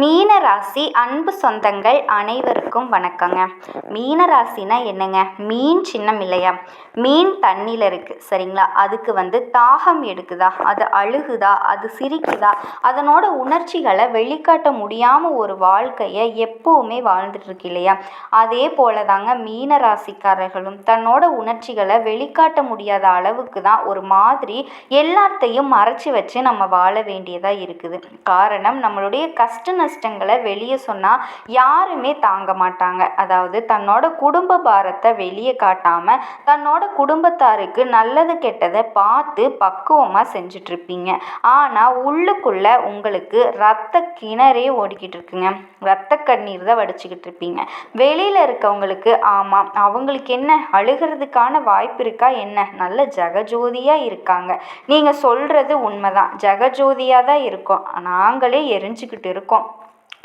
மீன ராசி அன்பு சொந்தங்கள் அனைவருக்கும் வணக்கங்க. மீன ராசினா என்னங்க? மீன் சின்னம் இல்லையா? மீன் தண்ணியில் இருக்குது சரிங்களா? அதுக்கு வந்து தாகம் எடுக்குதா? அது அழுகுதா? அது சிரிக்குதா? அதனோட உணர்ச்சிகளை வெளிக்காட்ட முடியாமல் ஒரு வாழ்க்கையை எப்போவுமே வாழ்ந்துட்டுருக்கு இல்லையா? அதே போல தாங்க மீன ராசிக்காரர்களும் தன்னோட உணர்ச்சிகளை வெளிக்காட்ட முடியாத அளவுக்கு தான் ஒரு மாதிரி எல்லாத்தையும் மறைச்சி வச்சு நம்ம வாழ வேண்டியதாக இருக்குது. காரணம் நம்மளுடைய கஷ்ட நஷ்டங்களை வெளியே சொன்னால் யாருமே தாங்க மாட்டாங்க. அதாவது தன்னோட குடும்ப பாரத்தை வெளியே காட்டாமல் தன்னோட குடும்பத்தாருக்கு நல்லது கெட்டதை பார்த்து பக்குவமாக செஞ்சிட்ருப்பீங்க. ஆனால் உள்ளுக்குள்ளே உங்களுக்கு ரத்த கிணறே ஓடிக்கிட்டு இருக்குங்க. ரத்த கண்ணீர் தான் வடிச்சுக்கிட்டு இருப்பீங்க. வெளியில் இருக்கவங்களுக்கு ஆமாம் அவங்களுக்கு என்ன? அழுகிறதுக்கான வாய்ப்பு இருக்கா? என்ன? நல்ல ஜெகஜோதியாக இருக்காங்க. நீங்கள் சொல்கிறது உண்மைதான். ஜெகஜோதியாக தான் இருக்கும். நாங்களே எரிஞ்சுக்கிட்டு இருக்கோம்.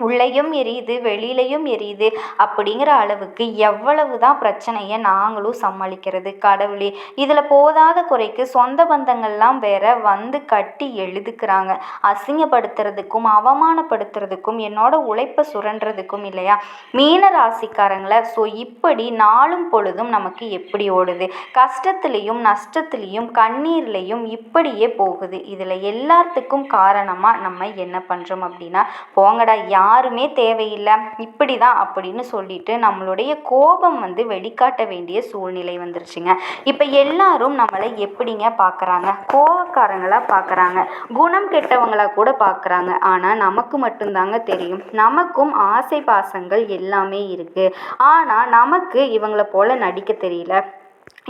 உள்ளேயும் எரியுது வெளியிலையும் எரியுது அப்படிங்கிற அளவுக்கு எவ்வளவு தான் பிரச்சனையை நாங்களும் சமாளிக்கிறது கடவுளே. இதில் போதாத குறைக்கு சொந்த பந்தங்கள்லாம் வேற வந்து கட்டி எழுதுக்கிறாங்க. அசிங்கப்படுத்துறதுக்கும் அவமானப்படுத்துறதுக்கும் என்னோட உழைப்பை சுரண்டுறதுக்கும் இல்லையா? மீன ராசிக்காரங்களை ஸோ இப்படி நாளும் பொழுதும் நமக்கு எப்படி ஓடுது? கஷ்டத்துலேயும் நஷ்டத்துலேயும் கண்ணீர்லேயும் இப்படியே போகுது. இதில் எல்லாத்துக்கும் காரணமாக நம்ம என்ன பண்ணுறோம் அப்படின்னா போங்கடா யார் யாருமே தேவையில்லை. இப்படி தான் அப்படின்னு சொல்லிட்டு நம்மளுடைய கோபம் வந்து வெளிக்காட்ட வேண்டிய சூழ்நிலை வந்துருச்சுங்க. இப்போ எல்லாரும் நம்மளை எப்படிங்க பார்க்குறாங்க கோபக்காரங்களாக பார்க்குறாங்க குணம் கெட்டவங்களாக கூட பார்க்குறாங்க ஆனால் நமக்கு மட்டும்தாங்க தெரியும். நமக்கும் ஆசை பாசங்கள் எல்லாமே இருக்குது ஆனால் நமக்கு இவங்களை போல் நடிக்க தெரியல.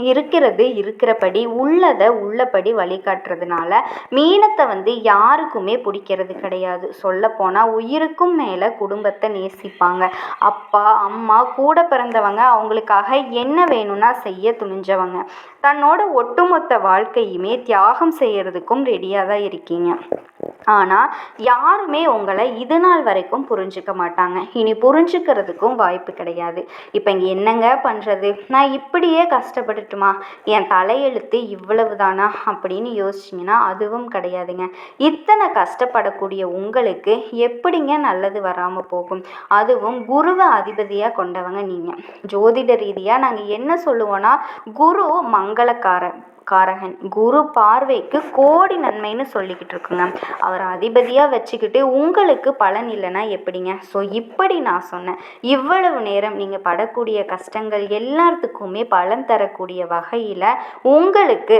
இருக்கிறது இருக்கிறபடி உள்ளதை உள்ளபடி வழிகாட்டுறதுனால மீனத்தை வந்து யாருக்குமே பிடிக்கிறது கிடையாது. சொல்லப்போனால் உயிருக்கும் மேலே குடும்பத்தை நேசிப்பாங்க. அப்பா அம்மா கூட பிறந்தவங்க அவங்களுக்காக என்ன வேணும்னா செய்ய துணிஞ்சவங்க. தன்னோட ஒட்டுமொத்த வாழ்க்கையுமே தியாகம் செய்யறதுக்கும் ரெடியாக தான் இருக்கீங்க. ஆனால் யாருமே உங்களை இது நாள் வரைக்கும் புரிஞ்சுக்க மாட்டாங்க. இனி புரிஞ்சுக்கிறதுக்கும் வாய்ப்பு கிடையாது. இப்போ இங்கே என்னங்க பண்ணுறது நான் இப்படியே கஷ்டப்பட்டு கஷ்டப்பட்டுட்டுமா என் தலையெழுத்து இவ்வளவு தானா அப்படின்னு யோசிச்சிங்கன்னா அதுவும் கிடையாதுங்க. இத்தனை கஷ்டப்படக்கூடிய உங்களுக்கு எப்படிங்க நல்லது வராமல் போகும்? அதுவும் குருவை அதிபதியாக கொண்டவங்க நீங்கள் ஜோதிட ரீதியாக நாங்கள் என்ன சொல்லுவோன்னா குரு மங்களக்காரன் காரகன் குரு பார்வைக்கு கோடி நன்மைன்னு சொல்லிக்கிட்டு இருக்குங்க. அவர் அதிபதியாக வச்சுக்கிட்டு உங்களுக்கு பலன் இல்லைன்னா எப்படிங்க? ஸோ இப்படி நான் சொன்னேன். இவ்வளவு நேரம் நீங்கள் படக்கூடிய கஷ்டங்கள் எல்லாத்துக்குமே பலன் தரக்கூடிய வகையில் உங்களுக்கு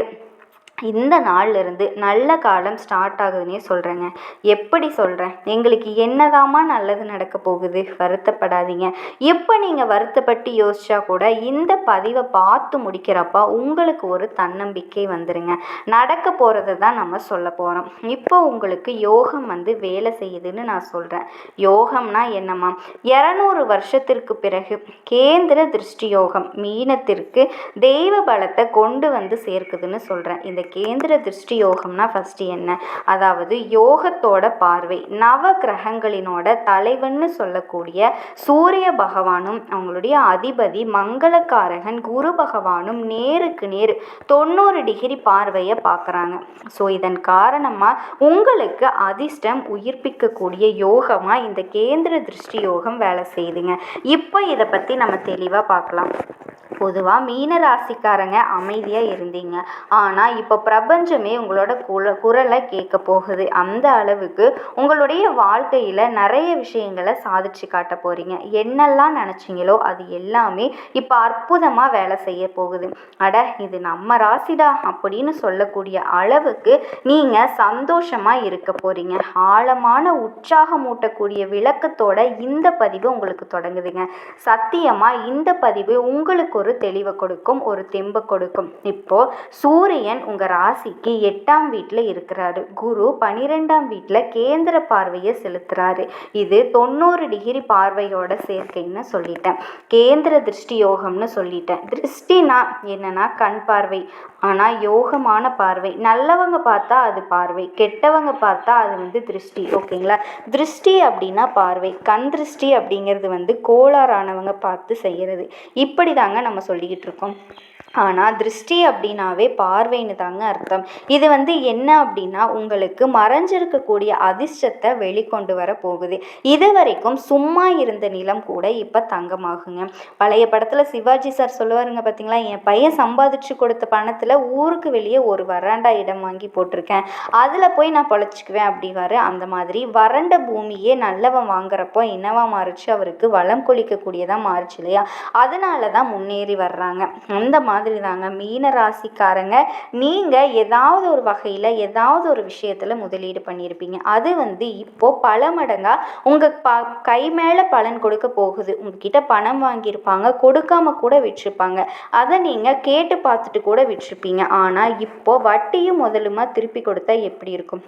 இந்த நாள்லேருந்து நல்ல காலம் ஸ்டார்ட் ஆகுதுன்னே சொல்கிறேங்க எப்படி சொல்கிறேன் எங்களுக்கு என்னதாம்மா நல்லது நடக்க போகுது? வருத்தப்படாதீங்க. இப்போ நீங்கள் வருத்தப்பட்டு யோசிச்சா கூட இந்த பதிவை பார்த்து முடிக்கிறப்ப உங்களுக்கு ஒரு தன்னம்பிக்கை வந்துடுங்க நடக்க போகிறத தான் நம்ம சொல்ல போகிறோம் இப்போ உங்களுக்கு யோகம் வந்து வேலை செய்யுதுன்னு நான் சொல்கிறேன் யோகம்னா என்னம்மா? இரநூறு வருஷத்திற்கு பிறகு கேந்திர திருஷ்டி யோகம் மீனத்திற்கு தெய்வ பலத்தை கொண்டு வந்து சேர்க்குதுன்னு சொல்கிறேன் இந்த கேந்திர திருஷ்டி யோகம்னா ஃபஸ்ட்டு என்ன? அதாவது யோகத்தோட பார்வை. நவ கிரகங்களினோட தலைவன்னு சொல்லக்கூடிய சூரிய பகவானும் அவங்களுடைய அதிபதி மங்களக்காரகன் குரு பகவானும் நேருக்கு நேர் தொண்ணூறு டிகிரி பார்வையை பார்க்குறாங்க. ஸோ இதன் காரணமாக உங்களுக்கு அதிர்ஷ்டம் உயிர்ப்பிக்கக்கூடிய யோகமாக இந்த கேந்திர திருஷ்டி யோகம் வேலை செய்யுதுங்க இப்போ இதை பற்றி நம்ம தெளிவாக பார்க்கலாம். பொதுவாக மீன ராசிக்காரங்க அமைதியாக இருந்தீங்க. ஆனால் இப்போ பிரபஞ்சமே உங்களோட குல குரலை கேட்க போகுது. அந்த அளவுக்கு உங்களுடைய வாழ்க்கையில் நிறைய விஷயங்களை சாதிச்சு காட்ட போகிறீங்க என்னெல்லாம் நினச்சிங்களோ அது எல்லாமே இப்போ அற்புதமாக வேலை செய்ய போகுது. அட இது நம்ம ராசிடா அப்படின்னு சொல்லக்கூடிய அளவுக்கு நீங்கள் சந்தோஷமாக இருக்க போகிறீங்க ஆழமான உற்சாகமூட்டக்கூடிய விளக்கத்தோட இந்த பதிவு உங்களுக்கு தொடங்குதுங்க. சத்தியமாக இந்த பதிவு உங்களுக்கு ஒரு தெளிவை கொடுக்கும் ஒரு தெம்பை கொடுக்கும். இப்போ சூரியன் உங்கள் ராசிக்கு எட்டாம் வீட்டில் இருக்கிறாரு. குரு பனிரெண்டாம் வீட்டில் கேந்திர பார்வையை செலுத்துறாரு. இது தொண்ணூறு டிகிரி பார்வையோட சேர்க்கைன்னு சொல்லிட்டேன். கேந்திர திருஷ்டி யோகம்னு சொல்லிட்டேன். திருஷ்டினா என்னன்னா கண் பார்வை. ஆனால் யோகமான பார்வை. நல்லவங்க பார்த்தா அது பார்வை. கெட்டவங்க பார்த்தா அது வந்து திருஷ்டி. ஓகேங்களா? திருஷ்டி அப்படின்னா பார்வை. கண் திருஷ்டி அப்படிங்கிறது வந்து கோளாறானவங்க பார்த்து செய்கிறது இப்படி தாங்க நம்ம சொல்லிக்கிட்டு இருக்கோம் ஆனால் திருஷ்டி அப்படின்னாவே பார்வைன்னு தாங்க அர்த்தம். இது வந்து என்ன அப்படின்னா உங்களுக்கு மறைஞ்சிருக்கக்கூடிய அதிர்ஷ்டத்தை வெளிக்கொண்டு வர போகுது. இது வரைக்கும் சும்மா இருந்த நிலம் கூட இப்போ தங்கமாகுங்க. பழைய படத்தில் சிவாஜி சார் சொல்லுவாருங்க பார்த்தீங்களா என் பையன் சம்பாதிச்சு கொடுத்த பணத்தில் ஊருக்கு வெளியே ஒரு வராண்டா இடம் வாங்கி போட்டிருக்கேன். அதில் போய் நான் பொழைச்சிக்குவேன் அப்படிவாரு. அந்த மாதிரி வறண்ட பூமியே நல்லவன் வாங்குறப்போ என்னவா மாறுச்சு? அவருக்கு வளம் கொளிக்கக்கூடியதாக மாறுச்சு இல்லையா? அதனால தான் முன்னேறி வர்றாங்க. அந்த மாதிரி மாதிரி தாங்க. மீன ராசிக்காரங்க நீங்கள் ஏதாவது ஒரு வகையில் ஏதாவது ஒரு விஷயத்தில் முதலீடு பண்ணியிருப்பீங்க அது வந்து இப்போது பல மடங்காக உங்கள் ப கை மேலே பலன் கொடுக்க போகுது. உங்ககிட்ட பணம் வாங்கியிருப்பாங்க கொடுக்காம கூட விட்டுருப்பாங்க. அதை நீங்கள் கேட்டு பார்த்துட்டு கூட விட்டுருப்பீங்க. ஆனால் இப்போது வட்டியும் முதலுமா திருப்பி கொடுத்தா எப்படி இருக்கும்?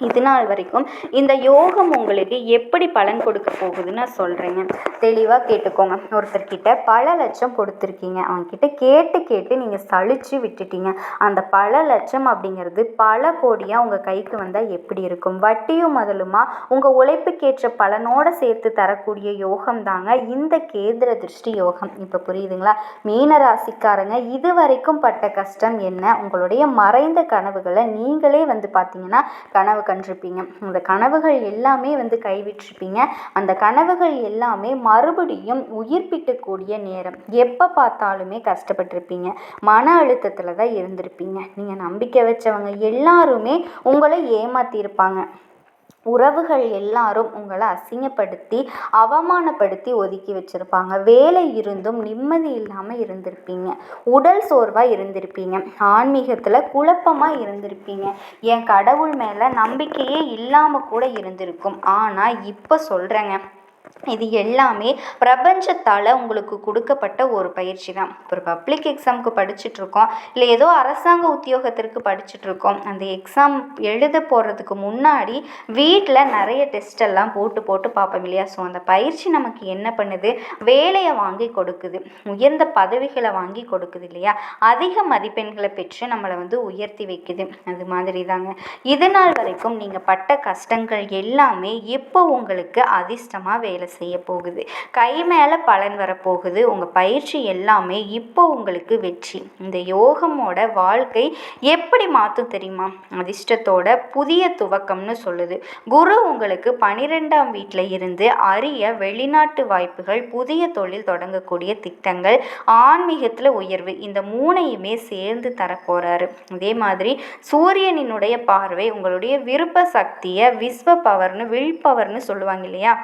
இது நாள் வரைக்கும் இந்த யோகம் உங்களுக்கு எப்படி பலன் கொடுக்க போகுதுன்னு சொல்கிறேங்க தெளிவாக கேட்டுக்கோங்க. ஒருத்தர்கிட்ட பல லட்சம் கொடுத்துருக்கீங்க. அவங்கக்கிட்ட கேட்டு கேட்டு நீங்கள் சளிச்சு விட்டுட்டீங்க. அந்த பல லட்சம் அப்படிங்கிறது பல கோடியாக உங்கள் கைக்கு வந்தால் எப்படி இருக்கும்? வட்டியும் முதலுமா உங்கள் உழைப்புக்கேற்ற பலனோடு சேர்த்து தரக்கூடிய யோகம் தாங்க இந்த கேந்திர திருஷ்டி யோகம். இப்போ புரியுதுங்களா? மீன ராசிக்காரங்க இது வரைக்கும் பட்ட கஷ்டம் என்ன? உங்களுடைய மறைந்த கனவுகளை நீங்களே வந்து பார்த்தீங்கன்னா கனவு கண்டிருப்பீங்க. அந்த கனவுகள் எல்லாமே வந்து கைவிட்டிருப்பீங்க. அந்த கனவுகள் எல்லாமே மறுபடியும் உயிர்ப்பிக்கக்கூடிய நேரம். எப்போ பார்த்தாலுமே கஷ்டப்பட்டிருப்பீங்க. மன அழுத்தத்தில் தான் இருந்திருப்பீங்க. நீங்கள் நம்பிக்கை வச்சவங்க எல்லாருமே உங்களை ஏமாற்றியிருப்பாங்க உறவுகள் எல்லாரும் உங்களை அசிங்கப்படுத்தி அவமானப்படுத்தி ஒதுக்கி வச்சுருப்பாங்க. வேலை இருந்தும் நிம்மதி இல்லாமல் இருந்திருப்பீங்க. உடல் சோர்வாக இருந்திருப்பீங்க. ஆன்மீகத்தில் குழப்பமாக இருந்திருப்பீங்க. என் கடவுள் மேலே நம்பிக்கையே இல்லாமல் கூட இருந்திருக்கும். ஆனால் இப்போ சொல்கிறேங்க இது எல்லாமே பிரபஞ்சத்தால் உங்களுக்கு கொடுக்கப்பட்ட ஒரு பயிற்சி தான். ஒரு பப்ளிக் எக்ஸாமுக்கு படிச்சுட்ருக்கோம் இல்லை ஏதோ அரசாங்க உத்தியோகத்திற்கு படிச்சுட்ருக்கோம் அந்த எக்ஸாம் எழுத போகிறதுக்கு முன்னாடி வீட்டில் நிறைய டெஸ்ட் எல்லாம் போட்டு போட்டு பார்ப்போம் இல்லையா? ஸோ அந்த பயிற்சி நமக்கு என்ன பண்ணுது? வேலையை வாங்கி கொடுக்குது. உயர்ந்த பதவிகளை வாங்கி கொடுக்குது இல்லையா? அதிக மதிப்பெண்களை பெற்று நம்மளை வந்து உயர்த்தி வைக்குது. அது மாதிரி தாங்க இது நாள் வரைக்கும் நீங்கள் பட்ட கஷ்டங்கள் எல்லாமே இப்போ உங்களுக்கு அதிர்ஷ்டமாக வேலை செய்ய போகுது. கை மேலே பலன் வரப்போகுது. உங்கள் பயிற்சி எல்லாமே இப்போ உங்களுக்கு வெற்றி. இந்த யோகமோட வாழ்க்கை எப்படி மாற்றும் தெரியுமா? அதிர்ஷ்டத்தோட புதிய துவக்கம்னு சொல்லுது. குரு உங்களுக்கு பனிரெண்டாம் வீட்டில் இருந்து அரிய வெளிநாட்டு வாய்ப்புகள் புதிய தொழில் தொடங்கக்கூடிய திட்டங்கள் ஆன்மீகத்தில் உயர்வு இந்த மூணையுமே சேர்ந்து தரப்போகிறாரு அதே மாதிரி சூரியனினுடைய பார்வை உங்களுடைய விருப்ப சக்தியை விஸ்வ பவர்னு வில் பவர்னு சொல்லுவாங்க இல்லையா?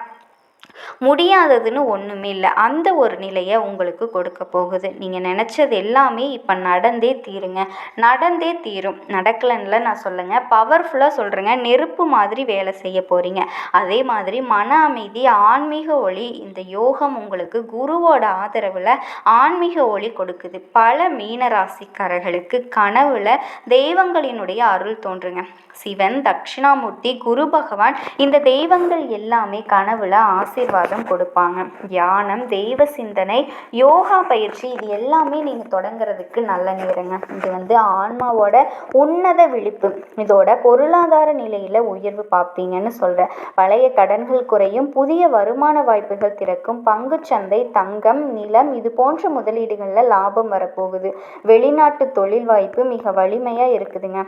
முடியாததுன்னு ஒன்றுமே இல்லை. அந்த ஒரு நிலையை உங்களுக்கு கொடுக்க போகுது. நீங்கள் நினச்சது எல்லாமே இப்போ நடந்தே தீருங்க. நடந்தே தீரும். நடக்கலைன்னுல நான் சொல்லுங்க. பவர்ஃபுல்லாக சொல்கிறேங்க நெருப்பு மாதிரி வேலை செய்ய போகிறீங்க அதே மாதிரி மன அமைதி ஆன்மீக ஒளி இந்த யோகம் உங்களுக்கு குருவோட ஆதரவில் ஆன்மீக ஒளி கொடுக்குது. பல மீனராசிக்காரர்களுக்கு கனவுல தெய்வங்களினுடைய அருள் தோன்றுங்க. சிவன் தட்சிணாமூர்த்தி குரு பகவான் இந்த தெய்வங்கள் எல்லாமே கனவுல ஆசீர்வாதம் கொடுப்பாங்க. தியானம் தெய்வ சிந்தனை யோகா பயிற்சி இது எல்லாமே நீங்கள் தொடங்குறதுக்கு நல்ல நேரங்க. இது வந்து ஆன்மாவோட உன்னத விழிப்பு. இதோட பொருளாதார நிலையில் உயர்வு பார்ப்பீங்கன்னு சொல்கிறேன் பழைய கடன்கள் குறையும் புதிய வருமான வாய்ப்புகள் திறக்கும் பங்குச்சந்தை தங்கம் நிலம் இது போன்ற முதலீடுகளில் லாபம் வரப்போகுது. வெளிநாட்டு தொழில் வாய்ப்பு மிக வலிமையாக இருக்குதுங்க.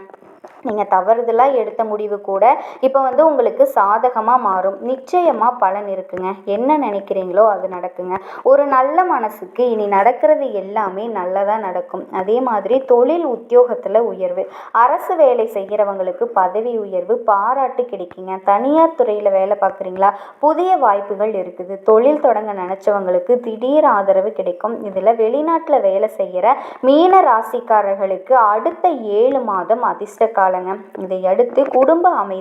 நீங்கள் தவறுதலாக எடுத்த முடிவு கூட இப்போ வந்து உங்களுக்கு சாதகமாக மாறும். நிச்சயமாக பலன் இருக்குங்க. என்ன நினைக்கிறீங்களோ அது நடக்குங்க. ஒரு நல்ல மனசுக்கு இனி நடக்கிறது எல்லாமே நல்லதாக நடக்கும். அதே மாதிரி தொழில் உத்தியோகத்தில் உயர்வு. அரசு வேலை செய்கிறவங்களுக்கு பதவி உயர்வு பாராட்டு கிடைக்குங்க. தனியார் துறையில் வேலை பார்க்குறீங்களா? புதிய வாய்ப்புகள் இருக்குது. தொழில் தொடங்க நினச்சவங்களுக்கு திடீர் ஆதரவு கிடைக்கும். இதில் வெளிநாட்டில் வேலை செய்கிற மீன ராசிக்காரர்களுக்கு அடுத்த ஏழு மாதம் அதிர்ஷ்ட காலங்க. இதை அடுத்து குடும்ப அமைதி